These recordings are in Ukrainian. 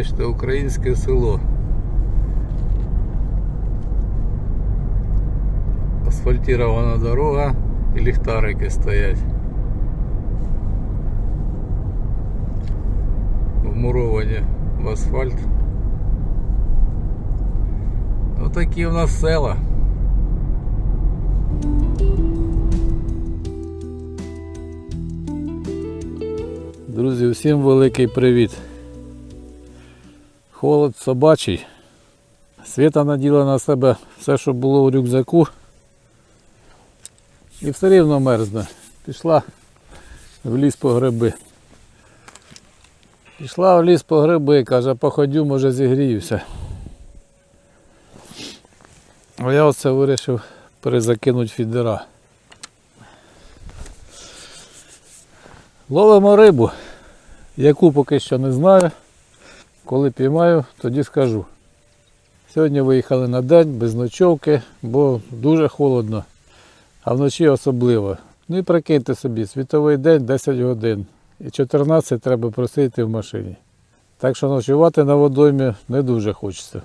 Бачите, українське село. Асфальтирована дорога і ліхтарики стоять. Вмуровані в асфальт. Отакі у нас села. Друзі, всім великий привіт. Холод собачий. Світа наділа на себе все, що було у рюкзаку. І все рівно мерзне. Пішла в ліс по гриби. Пішла в ліс по гриби, каже, походю, може зігріюся. А я оце вирішив перезакинути фідера. Ловимо рибу, яку поки що не знаю. Коли піймаю, тоді скажу. Сьогодні виїхали на день без ночовки, бо дуже холодно, а вночі особливо. Ну і прикиньте собі, світовий день 10 годин. І 14 треба просидіти в машині. Так що ночувати на водоймі не дуже хочеться.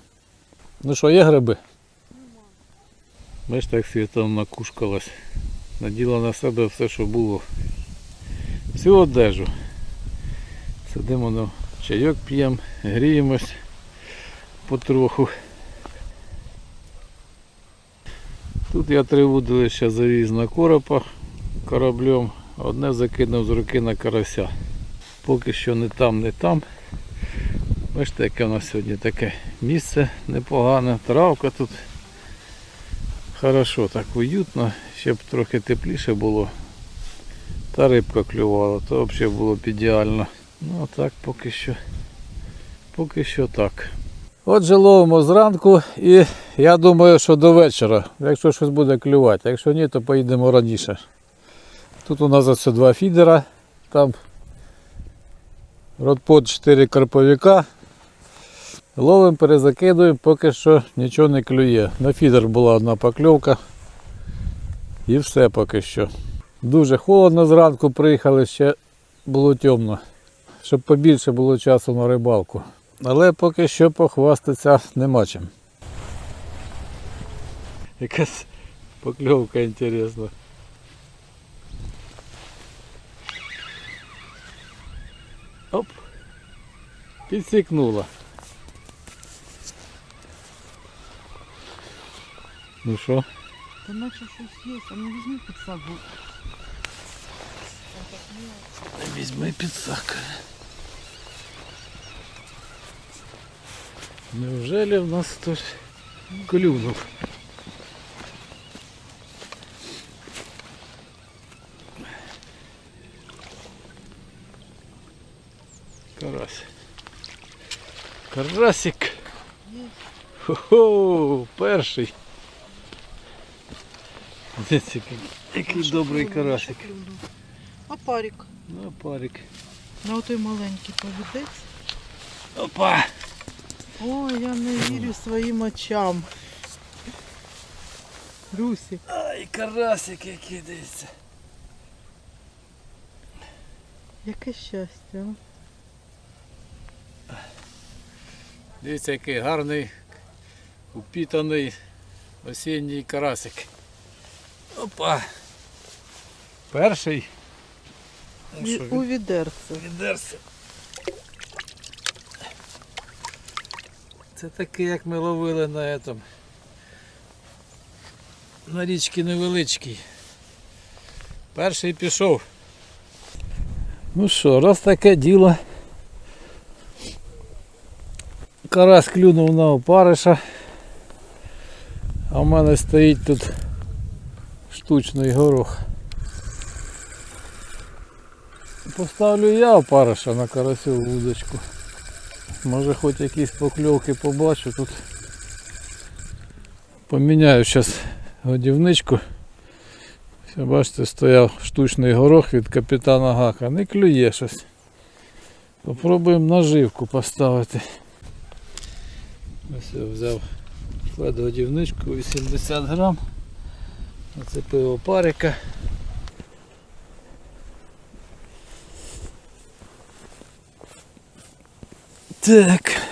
Ну що, є гриби? Бачиш, так світом накушкалась. Наділа на себе все, що було. Всю одежу. Сидимо на чайок п'ємо, гріємось потроху. Тут я три вудилища завіз на коропа кораблем, одне закинув з руки на карася. Поки що не там, не там. Бачите, яке у нас сьогодні таке місце непогане, травка тут. Хорошо, так уютно, ще б трохи тепліше було. Та рибка клювала, то взагалі було б ідеально. Ну а так поки що. Поки що так. Отже, ловимо зранку і я думаю, що до вечора, якщо щось буде клювати. Якщо ні, то поїдемо раніше. Тут у нас оце два фідера, там родпод 4 карповіка. Ловимо, перезакидуємо, поки що нічого не клює. На фідер була одна покльовка. І все поки що. Дуже холодно зранку приїхали, ще було темно, щоб побільше було часу на рибалку. Але поки що похвастатися нема чим. Якась покльовка інтересна. Оп! Підсікнула. Ну що? Та наче щось є, а ну візьми під сагу. Візьми підсак. Неужели в нас хтось клюнув? Карась. Карасик. Хо-хо, перший. Дивіться, який, добрий карасик. А парік. Ну, парик. На отой маленький повідець. Опа! Ой, я не вірю своїм очам. Русик. Ай, карасик який дивиться. Яке щастя. а? Дивіться, який гарний, упітаний осінній карасик. Опа! Перший. Ну, І що, у відерце. Відерся. Це такий, як ми ловили на этом. На річці невеличкій. Перший пішов. Ну що, раз таке діло. Карась клюнув на опариша. А в мене стоїть тут штучний горох. Поставлю я опариша на карасю вудочку. Може хоч якісь покльовки побачу тут. Поміняю зараз годівничку. Все, бачите, стояв штучний горох від капітана Гака. Не клює щось. Попробуємо наживку поставити. Ось я взяв флет годівничку 80 грам. Нацепив опарика. Так.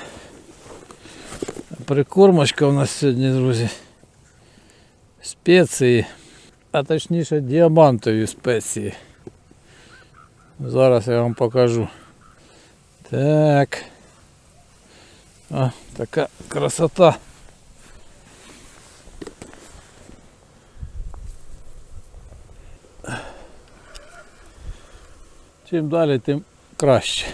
Прикормочка у нас сьогодні, друзі. Спеції, а точніше діамантові спеції. Зараз я вам покажу. Так. О, така красота. Чим далі, тим краще.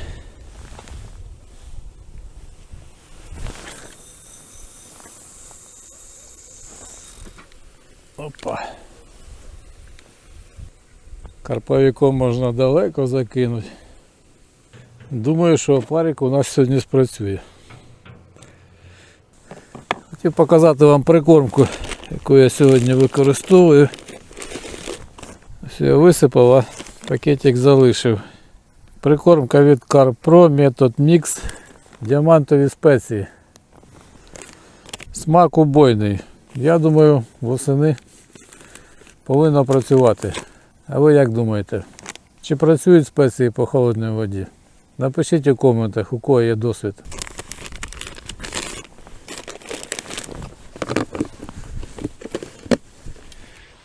Опа. Карповиком можна далеко закинути. Думаю, що опарик у нас сьогодні спрацює. Хотів показати вам прикормку, яку я сьогодні використовую. Ось я висипав, а пакетик залишив. Прикормка від CarPro Method Mix діамантові спеції. Смак убойний. Я думаю, восени повинна працювати. А ви як думаєте? Чи працюють спеції по холодній воді? Напишіть у коментах, у кого є досвід.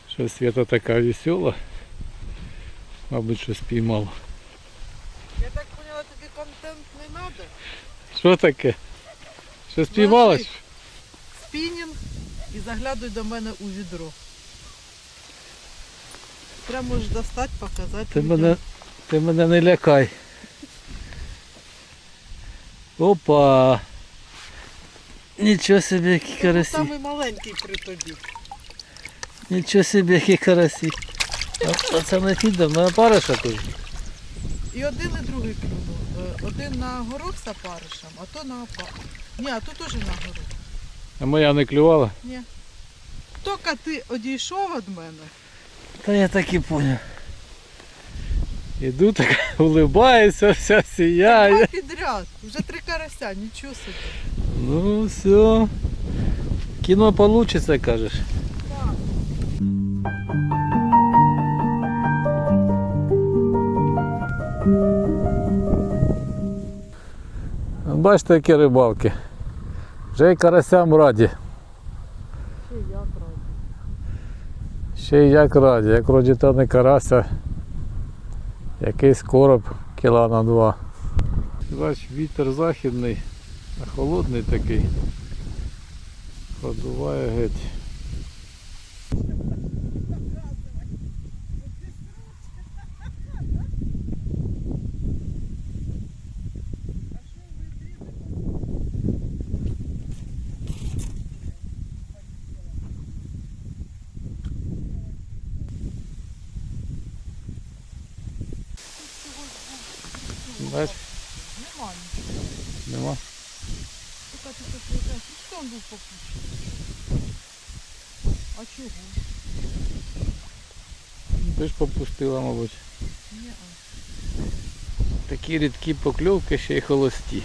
Що свята така весела. Мабуть, щось піймала. Я так поняла, тобі контент не треба. Що таке? Щось піймалось? Спінінг і заглядуй до мене у відро. Прямо можеш достати, показати. Ти людям. мене, ти мене не лякай. Опа! Нічого собі, які Це карасі. самий маленький при тобі. Нічого собі, які карасі. А, а це не фідер, на париша тут. І один, і другий клюнув. Е, Один на горох з опаришем, а то на опариш. Ні, а тут теж на горох. А моя не клювала? Ні. Тільки ти одійшов від мене. Та я так і поняв. Іду так, улибаюся, вся Два сіяє. підряд. Вже три карася, нічого собі. Ну все. Кіно получится, кажеш. Так. Бачите, які рибалки. Вже й карасям раді. Ще як раді, як вроді та не карася, якийсь короб кіла на два. Бач, вітер західний, а холодний такий. Продуває геть. Бач, Нема нічого. нема. Тільки ти тут якраз. Ну попущений? А чого? Ти ж попустила, мабуть. Ні. Такі рідкі покльовки ще й холості.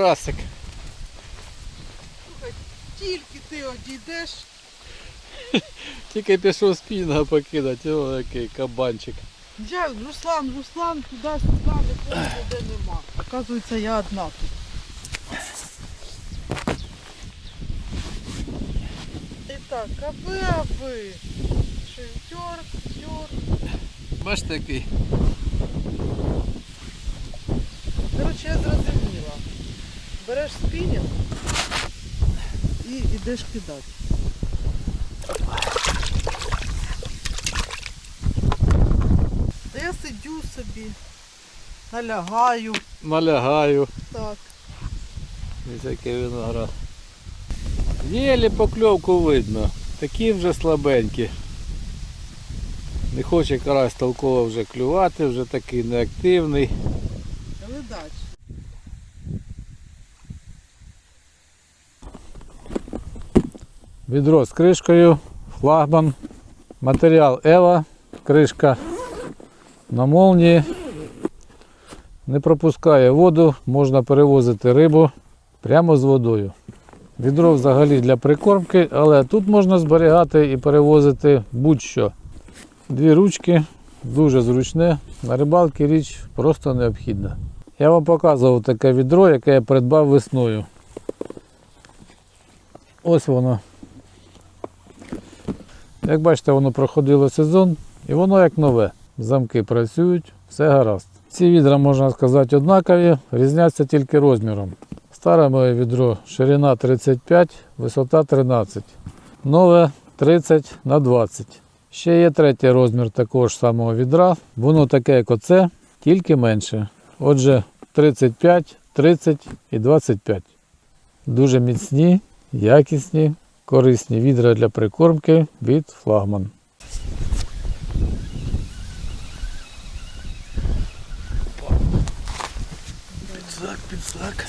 Є карасик. Слухай, тільки ти одійдеш, Тільки пішов спінга покидати, о, який кабанчик. я Руслан, Руслан, туди-сюди, нікого ніде нема. Оказується, я одна тут. І так, аби, аби. Шентер, тер. Бачите який? Коротше, я зрозуміла. Береш спінінг і йдеш кидати. Та я сидю собі, налягаю, Налягаю. так. Ось який виноград. Єлі покльовку видно. Такі вже слабенькі. Не хоче карась толково вже клювати, вже такий неактивний. Відро з кришкою, флагман, матеріал Ева, кришка на молнії, не пропускає воду, можна перевозити рибу прямо з водою. Відро взагалі для прикормки, але тут можна зберігати і перевозити будь-що. Дві ручки, дуже зручне. На рибалки річ просто необхідна. Я вам показував таке відро, яке я придбав весною. Ось воно. Як бачите, воно проходило сезон і воно як нове. Замки працюють, все гаразд. Ці відра, можна сказати, однакові, різняться тільки розміром. Старе моє відро ширина 35, висота 13. Нове 30 на 20. Ще є третій розмір такого ж самого відра. Воно таке, як оце, тільки менше. Отже, 35, 30 і 25. Дуже міцні, якісні, корисні відра для прикормки від флагман. Підсак, підсак.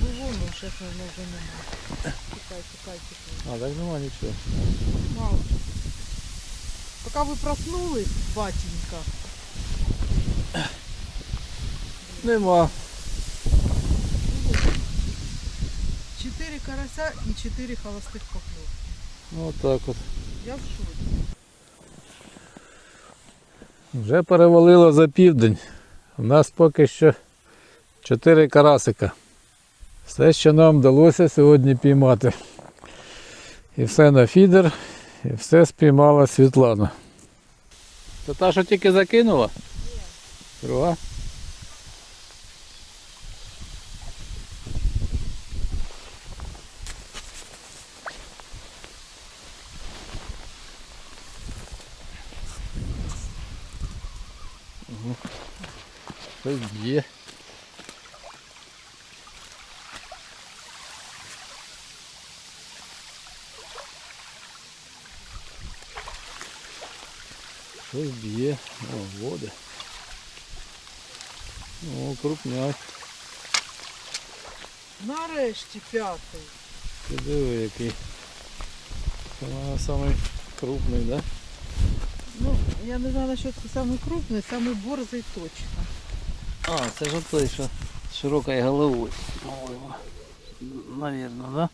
Ну вже воно вже немає. Чекай, чекай, чекай. А, так нема нічого. Мало. Поки ви проснулись, батенька, Нема. чотири карася і чотири холостих покльовки. Ну так от. Я в шоці. Вже перевалило за південь. У нас поки що 4 карасика. Все, що нам вдалося сьогодні піймати. І все на фідер, і все спіймала Світлана. Це та, що тільки закинула? Ні. Друга? Щось б'є. Щось б'є. О, води. О, крупняк. Нарешті п'ятий. Ти диви який. Це мабуть, самий крупний, да? Ну, я не знаю, насчет самий крупний, самий борзий точно. А, це ж той, що з широкою головою, по-моєму. Навірно, да?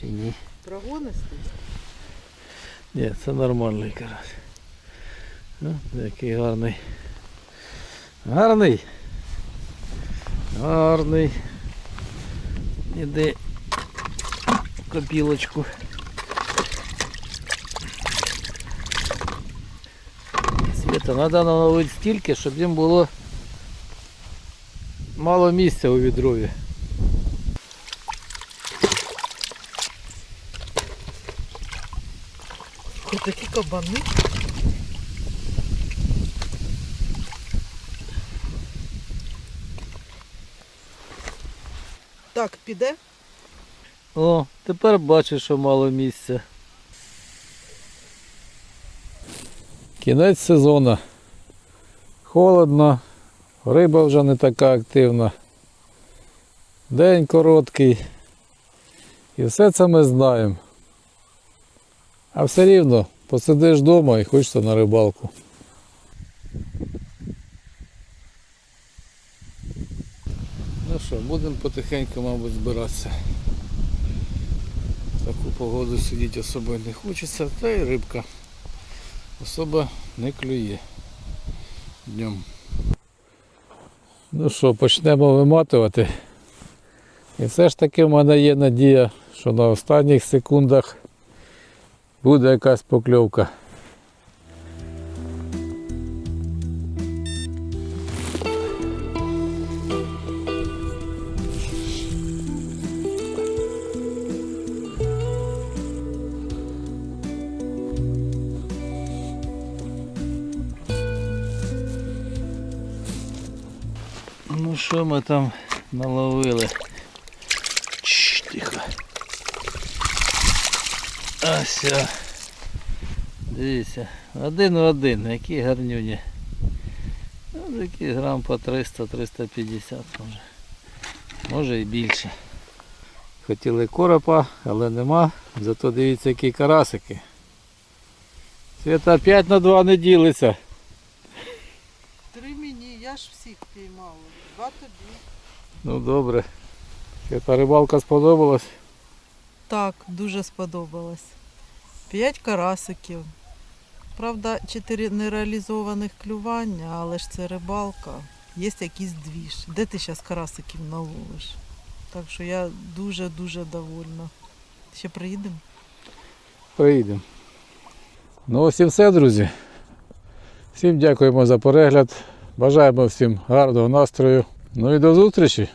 Чи ні? Прогонистий. Ні, це нормальний карась. Ну, який гарний. Гарний. Гарний. Іди копілочку. Світа, треба наловити стільки, щоб їм було мало місця у відрові. Ось такі кабани. Так, піде? О, тепер бачиш, що мало місця. Кінець сезону. Холодно, риба вже не така активна. День короткий. І все це ми знаємо. А все рівно посидиш вдома і хочеться на рибалку. Ну що, будемо потихеньку, мабуть, збиратися. Таку погоду сидіти особо не хочеться, та й рибка особо не клює днем. Ну що, почнемо виматувати. І все ж таки в мене є надія, що на останніх секундах буде якась покльовка. Що ми там наловили? Чш, тихо. Ось. Дивіться. Один в один, які гарнюні. Ну, такі грам по 300-350 може. Може і більше. Хотіли коропа, але нема. Зато дивіться, які карасики. Свята 5 на 2 не ділиться. Три мені, я ж всіх піймала. Два тобі. Ну добре. Свята рибалка сподобалась. Так, дуже сподобалось. П'ять карасиків. Правда, чотири нереалізованих клювання, але ж це рибалка. Є якийсь двіж. Де ти зараз карасиків наловиш? Так що я дуже-дуже довольна. Ще приїдемо? Приїдемо. Ну ось і все, друзі. Всім дякуємо за перегляд. Бажаємо всім гарного настрою. Ну і до зустрічі!